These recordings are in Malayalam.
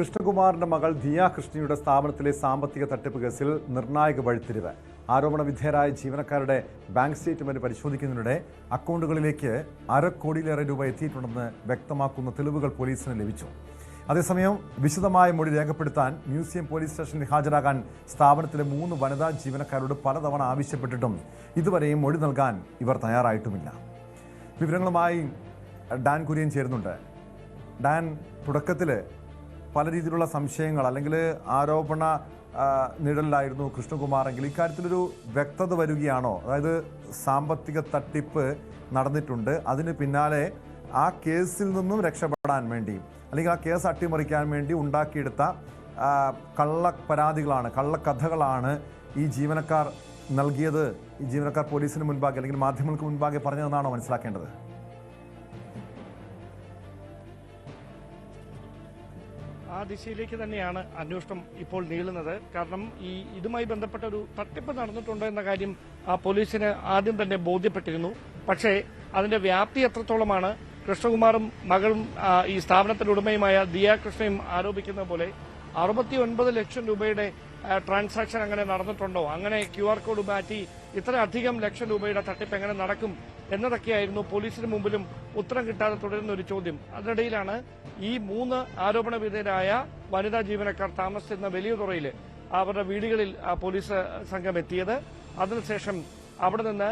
കൃഷ്ണകുമാറിന്റെ മകൾ ദിയ കൃഷ്ണയുടെ സ്ഥാപനത്തിലെ സാമ്പത്തിക തട്ടിപ്പ് കേസിൽ നിർണായക വഴിത്തിരിവ്. ആരോപണ വിധേയരായ ജീവനക്കാരുടെ ബാങ്ക് സ്റ്റേറ്റ്മെന്റ് പരിശോധിക്കുന്നതിനിടെ അക്കൗണ്ടുകളിലേക്ക് അരക്കോടിയിലേറെ രൂപ എത്തിയിട്ടുണ്ടെന്ന് വ്യക്തമാക്കുന്ന തെളിവുകൾ പോലീസിന് ലഭിച്ചു. അതേസമയം വിശദമായ മൊഴി രേഖപ്പെടുത്താൻ മ്യൂസിയം പോലീസ് സ്റ്റേഷനിൽ ഹാജരാകാൻ സ്ഥാപനത്തിലെ മൂന്ന് വനിതാ ജീവനക്കാരോട് പലതവണ ആവശ്യപ്പെട്ടിട്ടും ഇതുവരെയും മൊഴി നൽകാൻ ഇവർ തയ്യാറായിട്ടുമില്ല. വിവരങ്ങളുമായി ഡാൻ കുര്യൻ ചേരുന്നുണ്ട്. ഡാൻ തുടക്കത്തിൽ പല രീതിയിലുള്ള സംശയങ്ങൾ അല്ലെങ്കിൽ ആരോപണ നിഴലിലായിരുന്നു കൃഷ്ണകുമാറെങ്കിൽ ഇക്കാര്യത്തിലൊരു വ്യക്തത വരികയാണോ? അതായത് സാമ്പത്തിക തട്ടിപ്പ് നടന്നിട്ടുണ്ട്. അതിന് പിന്നാലെ ആ കേസിൽ നിന്നും രക്ഷപ്പെടാൻ വേണ്ടി അല്ലെങ്കിൽ ആ കേസ് അട്ടിമറിക്കാൻ വേണ്ടി ഉണ്ടാക്കിയെടുത്ത കള്ള പരാതികളാണ് കള്ളക്കഥകളാണ് ഈ ജീവനക്കാർ നൽകിയത്. ഈ ജീവനക്കാർ പോലീസിന് മുൻപാകെ അല്ലെങ്കിൽ മാധ്യമങ്ങൾക്ക് മുൻപാകെ പറഞ്ഞതെന്നാണോ മനസ്സിലാക്കേണ്ടത്? ആ ദിശയിലേക്ക് തന്നെയാണ് അന്വേഷണം ഇപ്പോൾ നീളുന്നത്. കാരണം ഈ ഇതുമായി ബന്ധപ്പെട്ട ഒരു തട്ടിപ്പ് നടന്നിട്ടുണ്ടോ എന്ന കാര്യം ആ പോലീസിന് ആദ്യം തന്നെ ബോധ്യപ്പെട്ടിരുന്നു. പക്ഷേ അതിന്റെ വ്യാപ്തി എത്രത്തോളമാണ്? കൃഷ്ണകുമാറും മകളും ഈ സ്ഥാപനത്തിന്റെ ഉടമയുമായ ദിയ കൃഷ്ണയും ആരോപിക്കുന്ന പോലെ അറുപത്തി ലക്ഷം രൂപയുടെ ട്രാൻസാക്ഷൻ അങ്ങനെ നടന്നിട്ടുണ്ടോ? അങ്ങനെ ക്യു കോഡ് മാറ്റി ഇത്ര അധികം ലക്ഷം രൂപയുടെ തട്ടിപ്പ് എങ്ങനെ നടക്കും എന്നതൊക്കെയായിരുന്നു പോലീസിന് മുമ്പിലും ഉത്തരം കിട്ടാതെ തുടരുന്ന ഒരു ചോദ്യം. അതിനിടയിലാണ് ഈ മൂന്ന് ആരോപണ വിധേയരായ വനിതാ ജീവനക്കാർ താമസിച്ചിരുന്ന വലിയ തുറയിൽ അവരുടെ വീടുകളിൽ പോലീസ് സംഘം എത്തിയത്. അതിനുശേഷം അവിടെ നിന്ന്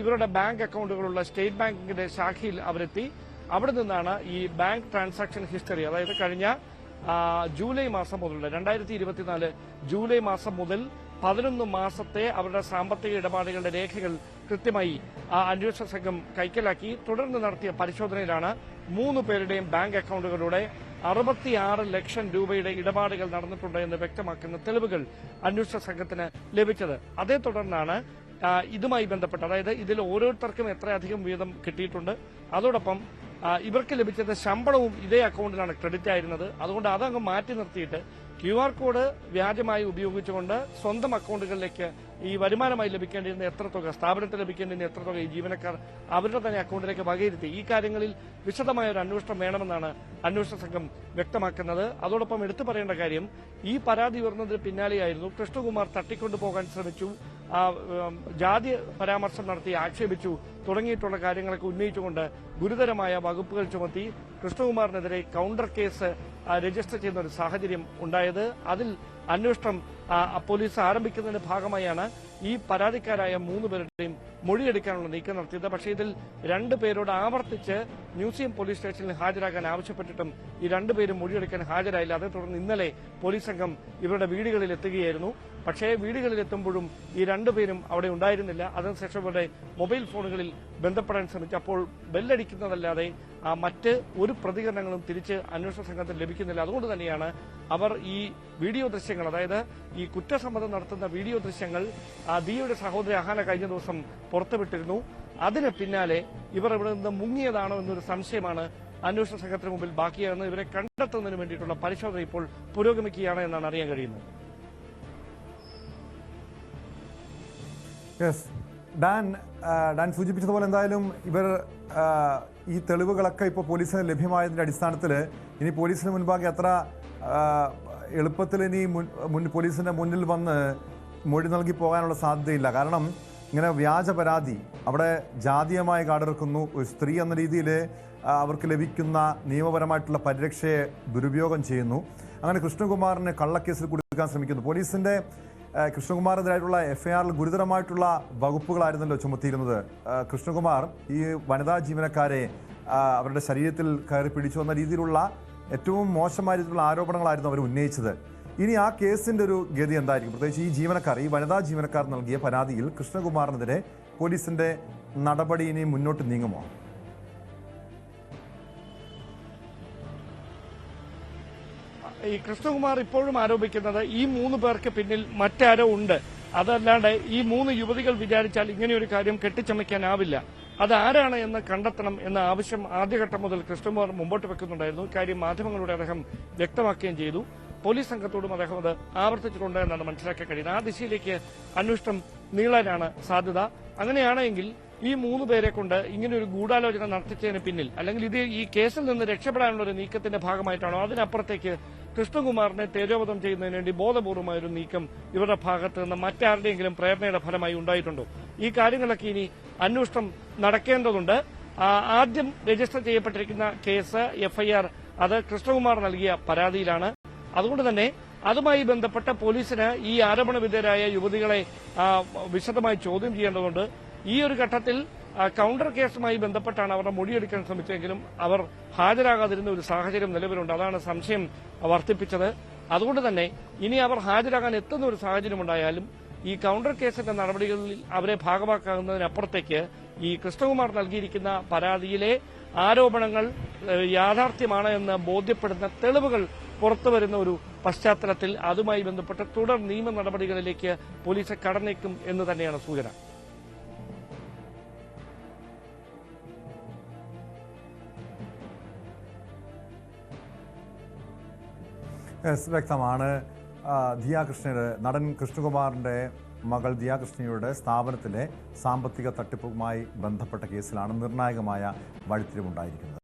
ഇവരുടെ ബാങ്ക് അക്കൗണ്ടുകളുള്ള സ്റ്റേറ്റ് ബാങ്കിന്റെ ശാഖയിൽ അവരെത്തി. അവിടെ നിന്നാണ് ഈ ബാങ്ക് ട്രാൻസാക്ഷൻ ഹിസ്റ്ററി അതായത് കഴിഞ്ഞ ജൂലൈ മാസം മുതലുള്ള രണ്ടായിരത്തി ഇരുപത്തിനാല് ജൂലൈ മാസം മുതൽ പതിനൊന്ന് മാസത്തെ അവരുടെ സാമ്പത്തിക ഇടപാടുകളുടെ രേഖകൾ കൃത്യമായി ആ അന്വേഷണ സംഘം കൈക്കലാക്കി. തുടർന്ന് നടത്തിയ പരിശോധനയിലാണ് മൂന്ന് പേരുടെയും ബാങ്ക് അക്കൌണ്ടുകളിലൂടെ അറുപത്തിയാറ് ലക്ഷം രൂപയുടെ ഇടപാടുകൾ നടന്നിട്ടുണ്ട് എന്ന് വ്യക്തമാക്കുന്ന തെളിവുകൾ അന്വേഷണ സംഘത്തിന് ലഭിച്ചത്. അതേ തുടർന്നാണ് ഇതുമായി ബന്ധപ്പെട്ട് അതായത് ഇതിൽ ഓരോരുത്തർക്കും എത്രയധികം വീതം കിട്ടിയിട്ടുണ്ട്. അതോടൊപ്പം ഇവർക്ക് ലഭിച്ചത് ശമ്പളവും ഇതേ അക്കൗണ്ടിലാണ് ക്രെഡിറ്റ് ആയിരുന്നത്. അതുകൊണ്ട് അതങ്ങ് മാറ്റി നിർത്തിയിട്ട് ക്യു ആർ കോഡ് വ്യാജമായി ഉപയോഗിച്ചുകൊണ്ട് സ്വന്തം അക്കൗണ്ടുകളിലേക്ക് ഈ വരുമാനമായി ലഭിക്കേണ്ടിരുന്ന എത്ര തുക സ്ഥാപനത്തിൽ ലഭിക്കേണ്ടിരുന്ന എത്ര തുക ഈ ജീവനക്കാർ അവരുടെ തന്നെ അക്കൗണ്ടിലേക്ക് വകയിരുത്തി. ഈ കാര്യങ്ങളിൽ വിശദമായ ഒരു അന്വേഷണം വേണമെന്നാണ് അന്വേഷണ സംഘം വ്യക്തമാക്കുന്നത്. അതോടൊപ്പം എടുത്തു പറയേണ്ട കാര്യം ഈ പരാതി ഉയർന്നതിന് പിന്നാലെയായിരുന്നു കൃഷ്ണകുമാർ തട്ടിക്കൊണ്ടുപോകാൻ ശ്രമിച്ചു. ജാതി പരാമർശം നടത്തി ആക്ഷേപിച്ചു. തുടങ്ങിയിട്ടുള്ള കാര്യങ്ങളൊക്കെ ഉന്നയിച്ചുകൊണ്ട് ഗുരുതരമായ വകുപ്പുകൾ ചുമത്തി കൃഷ്ണകുമാറിനെതിരെ കൗണ്ടർ കേസ് രജിസ്റ്റർ ചെയ്യുന്ന ഒരു സാഹചര്യം ഉണ്ടായത്. അതിൽ അന്വേഷണം പോലീസ് ആരംഭിക്കുന്നതിന്റെ ഭാഗമായാണ് ഈ പരാതിക്കാരായ മൂന്ന് പേരുടെയും മൊഴിയെടുക്കാനുള്ള നീക്കം നടത്തിയത്. പക്ഷേ ഇതിൽ രണ്ടു പേരോട് ആവർത്തിച്ച് മ്യൂസിയം പോലീസ് സ്റ്റേഷനിൽ ഹാജരാകാൻ ആവശ്യപ്പെട്ടിട്ടും ഈ രണ്ടുപേരും മൊഴിയെടുക്കാൻ ഹാജരായില്ല. അതേ തുടർന്ന് ഇന്നലെ പോലീസ് സംഘം ഇവരുടെ വീടുകളിൽ എത്തുകയായിരുന്നു. പക്ഷേ വീടുകളിൽ എത്തുമ്പോഴും ഈ രണ്ടുപേരും അവിടെ ഉണ്ടായിരുന്നില്ല. അതിനുശേഷം ഇവരുടെ മൊബൈൽ ഫോണുകളിൽ ബന്ധപ്പെടാൻ ശ്രമിച്ചപ്പോൾ ബെല്ലടിക്കുന്നതല്ലാതെ ആ മറ്റ് ഒരു പ്രതികരണങ്ങളും തിരിച്ച് അന്വേഷണ സംഘത്തിന് ലഭിക്കുന്നില്ല. അതുകൊണ്ട് തന്നെയാണ് അവർ ഈ വീഡിയോ ദൃശ്യങ്ങൾ അതായത് ഈ കുറ്റസമ്മതം നടത്തുന്ന വീഡിയോ ദൃശ്യങ്ങൾ ദിയയുടെ സഹോദരി അഹാന കഴിഞ്ഞ ദിവസം പുറത്തുവിട്ടിരുന്നു. അതിന് പിന്നാലെ ഇവർ ഇവിടെ നിന്ന് മുങ്ങിയതാണോ എന്നൊരു സംശയമാണ് അന്വേഷണ സംഘത്തിന് മുമ്പിൽ ബാക്കിയാണ് ഇവരെ കണ്ടെത്തുന്നതിന് വേണ്ടിയിട്ടുള്ള പരിശോധന ഇപ്പോൾ പുരോഗമിക്കുകയാണ് എന്നാണ് അറിയാൻ കഴിയുന്നത്. ഡാൻ ഡാൻ സൂചിപ്പിച്ചതുപോലെ എന്തായാലും ഇവർ ഈ തെളിവുകളൊക്കെ ഇപ്പോൾ പോലീസിന് ലഭ്യമായതിന്റെ അടിസ്ഥാനത്തിൽ ഇനി പോലീസിന് മുൻപാകെ അത്ര എളുപ്പത്തിൽ ഇനി മുൻ പോലീസിന്റെ മുന്നിൽ വന്ന് മൊഴി നൽകി പോകാനുള്ള സാധ്യതയില്ല. കാരണം ഇങ്ങനെ വ്യാജ പരാതി അവിടെ ജാതീയമായി കാടിറക്കുന്നു ഒരു സ്ത്രീ എന്ന രീതിയിൽ അവർക്ക് ലഭിക്കുന്ന നിയമപരമായിട്ടുള്ള പരിരക്ഷയെ ദുരുപയോഗം ചെയ്യുന്നു. അങ്ങനെ കൃഷ്ണകുമാറിനെ കള്ളക്കേസിൽ കൊടുക്കാൻ ശ്രമിക്കുന്നു. പോലീസിന്റെ കൃഷ്ണകുമാറിനെതിരായിട്ടുള്ള എഫ്ഐആറിൽ ഗുരുതരമായിട്ടുള്ള വകുപ്പുകളായിരുന്നല്ലോ ചുമത്തിയിരുന്നത്. കൃഷ്ണകുമാർ ഈ വനിതാ ജീവനക്കാരെ അവരുടെ ശരീരത്തിൽ കയറി പിടിച്ചു വന്ന രീതിയിലുള്ള ഏറ്റവും മോശമായ രീതിയിലുള്ള ആരോപണങ്ങളായിരുന്നു അവർ ഉന്നയിച്ചത്. ഇനി ആ കേസിന്റെ ഒരു ഗതി എന്തായിരിക്കും? പ്രത്യേകിച്ച് ഈ ജീവനക്കാർ ഈ വനിതാ ജീവനക്കാർ നൽകിയ പരാതിയിൽ കൃഷ്ണകുമാറിനെതിരെ പോലീസിന്റെ നടപടി ഇനി മുന്നോട്ട് നീങ്ങുമോ? ഈ കൃഷ്ണകുമാർ ഇപ്പോഴും ആരോപിക്കുന്നത് ഈ മൂന്ന് പേർക്ക് പിന്നിൽ മറ്റാരോ ഉണ്ട്. അതല്ലാണ്ട് ഈ മൂന്ന് യുവതികൾ വിചാരിച്ചാൽ ഇങ്ങനെയൊരു കാര്യം കെട്ടിച്ചമയ്ക്കാനാവില്ല. അതാരാണ് എന്ന് കണ്ടെത്തണം എന്ന ആവശ്യം ആദ്യഘട്ടം മുതൽ കൃഷ്ണകുമാർ മുമ്പോട്ട് വെക്കുന്നുണ്ടായിരുന്നു. ഇക്കാര്യം മാധ്യമങ്ങളുടെ അദ്ദേഹം വ്യക്തമാക്കുകയും ചെയ്തു. പോലീസ് സംഘത്തോടും അദ്ദേഹം അത് ആവർത്തിച്ചിട്ടുണ്ട് എന്നാണ് മനസ്സിലാക്കാൻ കഴിയുന്നത്. ആ ദിശയിലേക്ക് അന്വേഷണം നീളാനാണ് സാധ്യത. അങ്ങനെയാണെങ്കിൽ ഈ മൂന്ന് പേരെ കൊണ്ട് ഇങ്ങനെ ഒരു ഗൂഢാലോചന നടത്തിച്ചതിന് പിന്നിൽ അല്ലെങ്കിൽ ഇത് ഈ കേസിൽ നിന്ന് രക്ഷപ്പെടാനുള്ള ഒരു നീക്കത്തിന്റെ ഭാഗമായിട്ടാണോ അതിനപ്പുറത്തേക്ക് കൃഷ്ണകുമാറിനെ തേജോവധം ചെയ്യുന്നതിന് വേണ്ടി ബോധപൂർവമായ ഒരു നീക്കം ഇവരുടെ ഭാഗത്ത് നിന്ന് മറ്റാരുടെയെങ്കിലും പ്രേരണയുടെ ഫലമായി ഉണ്ടായിട്ടുണ്ടോ? ഈ കാര്യങ്ങളൊക്കെ ഇനി അന്വേഷണം നടക്കേണ്ടതുണ്ട്. ആദ്യം രജിസ്റ്റർ ചെയ്യപ്പെട്ടിരിക്കുന്ന കേസ് എഫ്ഐആർ അത് കൃഷ്ണകുമാർ നൽകിയ പരാതിയിലാണ്. അതുകൊണ്ട് തന്നെ അതുമായി ബന്ധപ്പെട്ട പോലീസിന് ഈ ആരോപണ വിധേയരായ യുവതികളെ വിശദമായി ചോദ്യം ചെയ്യേണ്ടതുണ്ട്. ഈ ഒരു ഘട്ടത്തിൽ കൌണ്ടർ കേസുമായി ബന്ധപ്പെട്ടാണ് അവരുടെ മൊഴിയെടുക്കാൻ ശ്രമിച്ചെങ്കിലും അവർ ഹാജരാകാതിരുന്ന ഒരു സാഹചര്യം നിലവിലുണ്ട്. അതാണ് സംശയം വർദ്ധിപ്പിച്ചത്. അതുകൊണ്ട് തന്നെ ഇനി അവർ ഹാജരാകാൻ എത്തുന്ന ഒരു സാഹചര്യം ഉണ്ടായാലും ഈ കൗണ്ടർ കേസിന്റെ നടപടികളിൽ അവരെ ഭാഗമാക്കാവുന്നതിനപ്പുറത്തേക്ക് ഈ കൃഷ്ണകുമാർ നൽകിയിരിക്കുന്ന പരാതിയിലെ ആരോപണങ്ങൾ യാഥാർത്ഥ്യമാണ് എന്ന് ബോധ്യപ്പെടുന്ന തെളിവുകൾ പുറത്തുവരുന്ന ഒരു പശ്ചാത്തലത്തിൽ അതുമായി ബന്ധപ്പെട്ട് തുടർ നിയമ നടപടികളിലേക്ക് പോലീസ് കടന്നേക്കും എന്ന് തന്നെയാണ് സൂചന. വ്യക്തമാണ്. ധിയാകൃഷ്ണയുടെ കൃഷ്ണയുടെ നടൻ കൃഷ്ണകുമാറിന്റെ മകൾ ധിയാകൃഷ്ണയുടെ സ്ഥാപനത്തിലെ സാമ്പത്തിക തട്ടിപ്പുമായി ബന്ധപ്പെട്ട കേസിലാണ് നിർണായകമായ വഴിത്തിരിവുണ്ടായിരിക്കുന്നത്.